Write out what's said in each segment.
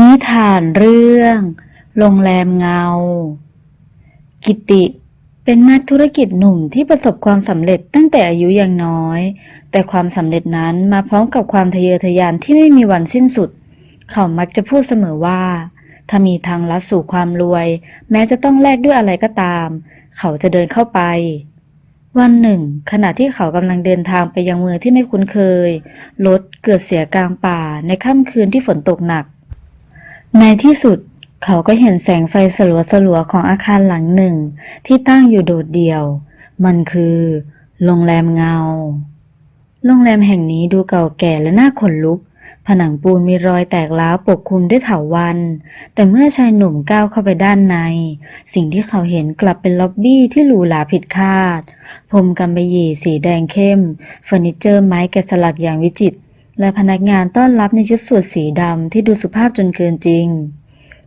นิทานเรื่อง โรงแรมเงา กิติ เป็นนักธุรกิจหนุ่มที่ประสบความสำเร็จตั้งแต่อายุยังน้อย แต่ความสำเร็จนั้นมาพร้อมกับความทะเยอทะยานที่ไม่มีวันสิ้นสุด เขามักจะพูดเสมอว่า ถ้ามีทางลัดสู่ความรวย แม้จะต้องแลกด้วยอะไรก็ตาม เขาจะเดินเข้าไปวันหนึ่ง ขณะที่เขากำลังเดินทางไปยังเมืองที่ไม่คุ้นเคย รถเกิดเสียกลางป่าในค่ำคืนที่ฝนตกหนัก ในที่สุดเขาก็เห็นแสงไฟสลัวๆของอาคารหลังหนึ่ง ที่ตั้งอยู่โดดเดี่ยว มันคือโรงแรมเงา โรงแรมแห่งนี้ดูเก่าแก่และน่าขนลุก ผนังปูนมีรอยแตกร้าวปกคลุมด้วยเถาวัลย์แต่เมื่อชายหนุ่มก้าวเข้าไปด้านใน สิ่งที่เขาเห็นกลับเป็นล็อบบี้ที่หรูหราผิดคาดพรมกำมะหยี่สีแดงเข้มเฟอร์นิเจอร์ไม้แกะสลักอย่างวิจิตร และพนักงานต้อนรับในชุดสูทสีดำที่ดูสุภาพจนเกินจริง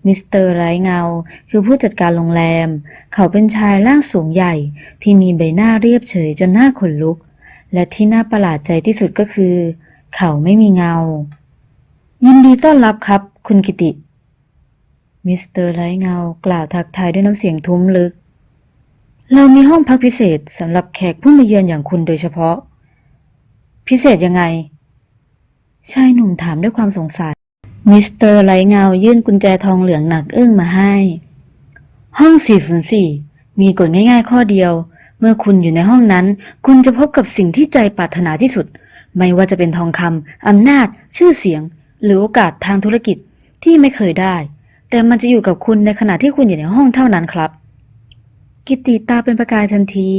มิสเตอร์ไร้เงา คือผู้จัดการโรงแรม เขาเป็นชายร่างสูงใหญ่ที่มีใบหน้าเรียบเฉยจนหน้าขนลุก และที่น่าประหลาดใจที่สุดก็คือ เขาไม่มีเงา ยินดีต้อนรับครับ คุณกิติ มิสเตอร์ไร้เงากล่าวทักทายด้วยน้ำเสียงทุ้มลึก เรามีห้องพักพิเศษสำหรับแขกผู้มาเยือนอย่างคุณโดยเฉพาะ พิเศษยังไง ชายหนุ่มถามด้วยความสงสัย มิสเตอร์ไรเงายื่นกุญแจทองเหลืองหนักอึ้งมาให้ ห้อง 404 มีกฎง่ายๆข้อเดียว เมื่อคุณอยู่ในห้องนั้น คุณจะพบกับสิ่งที่ใจปรารถนาที่สุด ไม่ว่าจะเป็นทองคำอำนาจ ชื่อเสียง หรือโอกาสทางธุรกิจที่ไม่เคยได้ แต่มันจะอยู่กับคุณในขณะที่คุณอยู่ในห้องเท่านั้นครับ กิตติตาเป็นประกายทันที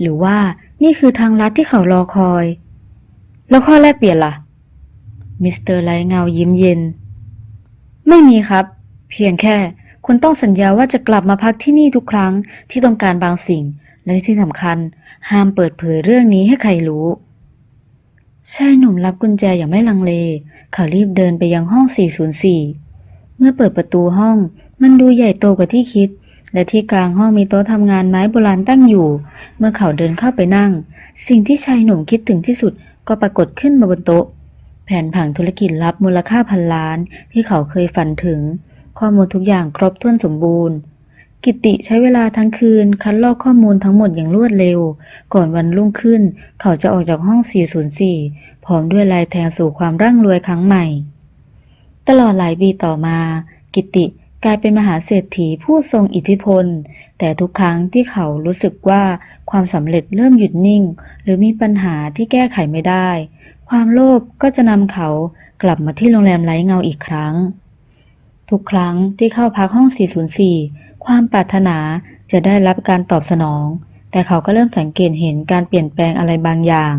หรือว่านี่คือทางลัดที่เขารอคอย แล้วข้อแรกเปลี่ยนล่ะ มิสเตอร์ไลท์เงายิ้มเย็น ไม่มีครับ เพียงแค่ คุณต้องสัญญาว่าจะกลับมาพักที่นี่ทุกครั้งที่ต้องการบางสิ่ง และที่สำคัญ ห้ามเปิดเผยเรื่องนี้ให้ใครรู้ชายหนุ่มรับกุญแจอย่างไม่ลังเล เขารีบเดินไปยังห้อง 404 เมื่อเปิดประตูห้อง มันดูใหญ่โตกว่าที่คิด และที่กลางห้องมีโต๊ะทำงานไม้โบราณตั้งอยู่ เมื่อเขาเดินเข้าไปนั่ง สิ่งที่ชายหนุ่มคิดถึงที่สุดก็ปรากฏขึ้นมาบนโต๊ะ ผนผังธุรกิจลับมูลค่าพันล้านที่เขาเคยฝันถึง ข้อมูลทุกอย่างครบถ้วนสมบูรณ์ กิติใช้เวลาทั้งคืนคัดลอกข้อมูลทั้งหมดอย่างรวดเร็ว ก่อนวันรุ่งขึ้น เขาจะออกจากห้อง 404 พร้อมด้วยลายแทงสู่ความร่ำรวยครั้งใหม่ ตลอดหลายปีต่อมา กิติกลายเป็นมหาเศรษฐีผู้ทรงอิทธิพล แต่ทุกครั้งที่เขารู้สึกว่าความสำเร็จเริ่มหยุดนิ่ง หรือมีปัญหาที่แก้ไขไม่ได้ ความโลภก็จะนำเขากลับมาที่โรงแรมไร้เงาอีกครั้ง ทุกครั้งที่เข้าพักห้อง 404 ความปรารถนาจะได้รับการตอบสนอง แต่เขาก็เริ่มสังเกตเห็นการเปลี่ยนแปลงอะไรบางอย่าง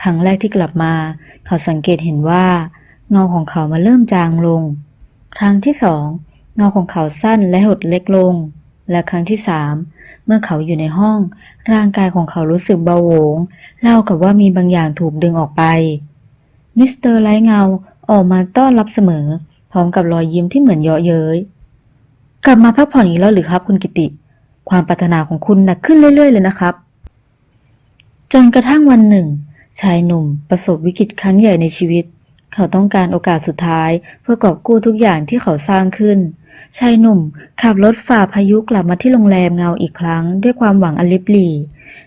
ครั้งแรกที่กลับมา เขาสังเกตเห็นว่า เงาของเขามาเริ่มจางลง ครั้งที่สองเงาของเขาสั้นและหดเล็กลง และครั้งที่สาม มื่อเขาอยู่ในห้อง ร่างกายของเขารู้สึกเบาโหวงเล่ากับว่ามีบางอย่างถูกดึงออกไป มิสเตอร์ไร้เงาออกมาต้อนรับเสมอ พร้อมกับรอยยิ้มที่เหมือนเยาะเย้ย กลับมาพักผ่อนอีกแล้วหรือครับคุณกิติ ความปรารถนาของคุณหนักขึ้นเรื่อยๆเลยนะครับ จนกระทั่งวันหนึ่ง ชายหนุ่มประสบวิกฤตครั้งใหญ่ในชีวิต เขาต้องการโอกาสสุดท้าย เพื่อกอบกู้ทุกอย่างที่เขาสร้างขึ้น ชายหนุ่มขับรถฝ่าพายุกลับมาที่โรงแรมเงาอีกครั้ง ด้วยความหวังอันลิบหลี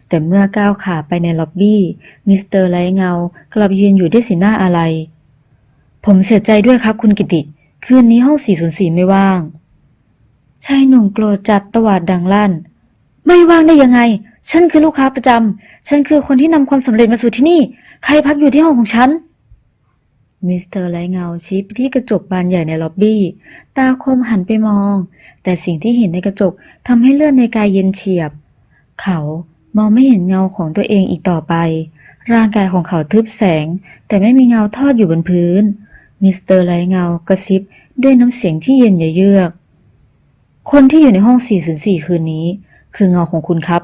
แต่เมื่อก้าวขาไปในล็อบบี้มิสเตอร์ไลเงากลับยืนอยู่ด้วยสีหน้าอะไร ผมเสียใจด้วยครับคุณกิติ คืนนี้ห้อง 404 ไม่ว่าง ชายหนุ่มโกรธจัดตวาดดังลั่น ไม่ว่างได้ยังไง ฉันคือลูกค้าประจำฉันคือคนที่นำความสำเร็จมาสู่ที่นี่ ใครพักอยู่ที่ห้องของฉัน มิสเตอร์ไลท์เงาชี้ไปที่กระจกบานใหญ่ในล็อบบี้ ตาคมหันไปมอง แต่สิ่งที่เห็นในกระจกทำให้เลือดในกายเย็นเฉียบ เขามองไม่เห็นเงาของตัวเองอีกต่อไป ร่างกายของเขาทึบแสง แต่ไม่มีเงาทอดอยู่บนพื้น มิสเตอร์ไลท์เงากระซิบด้วยน้ำเสียงที่เย็นเยือก คนที่อยู่ในห้อง 404 คืนนี้ คือเงาของคุณครับ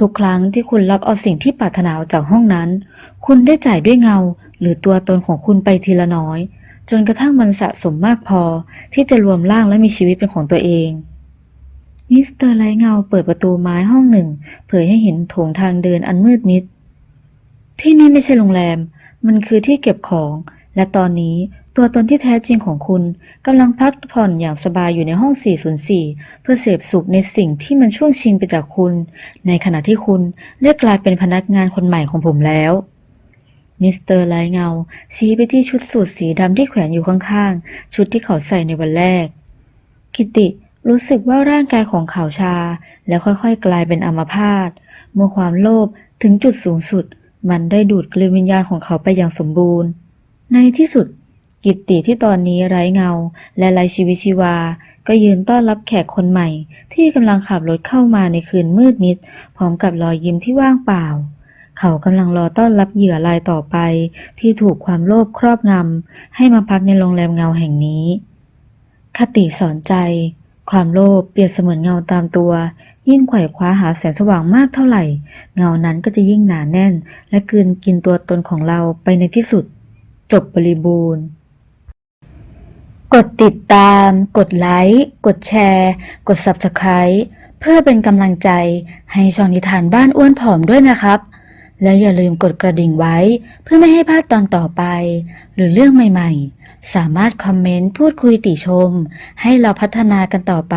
ทุกครั้งที่คุณรับเอาสิ่งที่ปรารถนาออกจากห้องนั้น คุณได้จ่ายด้วยเงา หรือตัวตนของคุณไปทีละน้อย จนกระทั่งมันสะสมมากพอที่จะรวมร่างและมีชีวิตเป็นของตัวเองมิสเตอร์ไลเงาเปิดประตูไม้ห้องหนึ่ง เผยให้เห็นโถงทางเดินอันมืดมิด ที่นี่ไม่ใช่โรงแรม มันคือที่เก็บของ และตอนนี้ตัวตนที่แท้จริงของคุณกำลังพักผ่อนอย่างสบายอยู่ในห้อง 404 เพื่อเสพสุขในสิ่งที่มันช่วงชิงไปจากคุณ ในขณะที่คุณได้กลายเป็นพนักงานคนใหม่ของผมแล้ว มิสเตอร์ไลเงา ชี้ไปที่ชุดสูทสีดำที่แขวนอยู่ข้างๆ ชุดที่เขาใส่ในวันแรก กิติรู้สึกว่าร่างกายของเขาชา แล้วค่อยๆกลายเป็นอัมพาตเมื่อความโลภถึงจุดสูงสุด มันได้ดูดกลืนวิญญาณของเขาไปอย่างสมบูรณ์ ในที่สุด กิตติที่ตอนนี้ไร้เงา และไร้ชีวิตชีวา ก็ยืนต้อนรับแขกคนใหม่ ที่กำลังขับรถเข้ามาในคืนมืดมิด พร้อมกับรอยยิ้มที่ว่างเปล่า เขากำลังรอต้อนรับเหยื่อรายต่อไป ที่ถูกความโลภครอบงำให้มาพักในโรงแรมเงาแห่งนี้ คติสอนใจ ความโลภเปรียบเสมือนเงาตามตัว ยิ่งไขว่คว้าหาแสงสว่างมากเท่าไหร่ เงานั้นก็จะยิ่งหนาแน่น และกืนกินตัวตนของเราไปในที่สุด จบบริบูรณ์กดติดตาม กดไลค์ กดแชร์ กด Subscribe เพื่อเป็นกำลังใจให้ช่องนิทานบ้านอ้วนผอมด้วยนะครับ และอย่าลืมกดกระดิ่งไว้เพื่อไม่ให้พลาดตอนต่อไป หรือเรื่องใหม่ๆ สามารถคอมเมนต์พูดคุยติชม ให้เราพัฒนากันต่อไป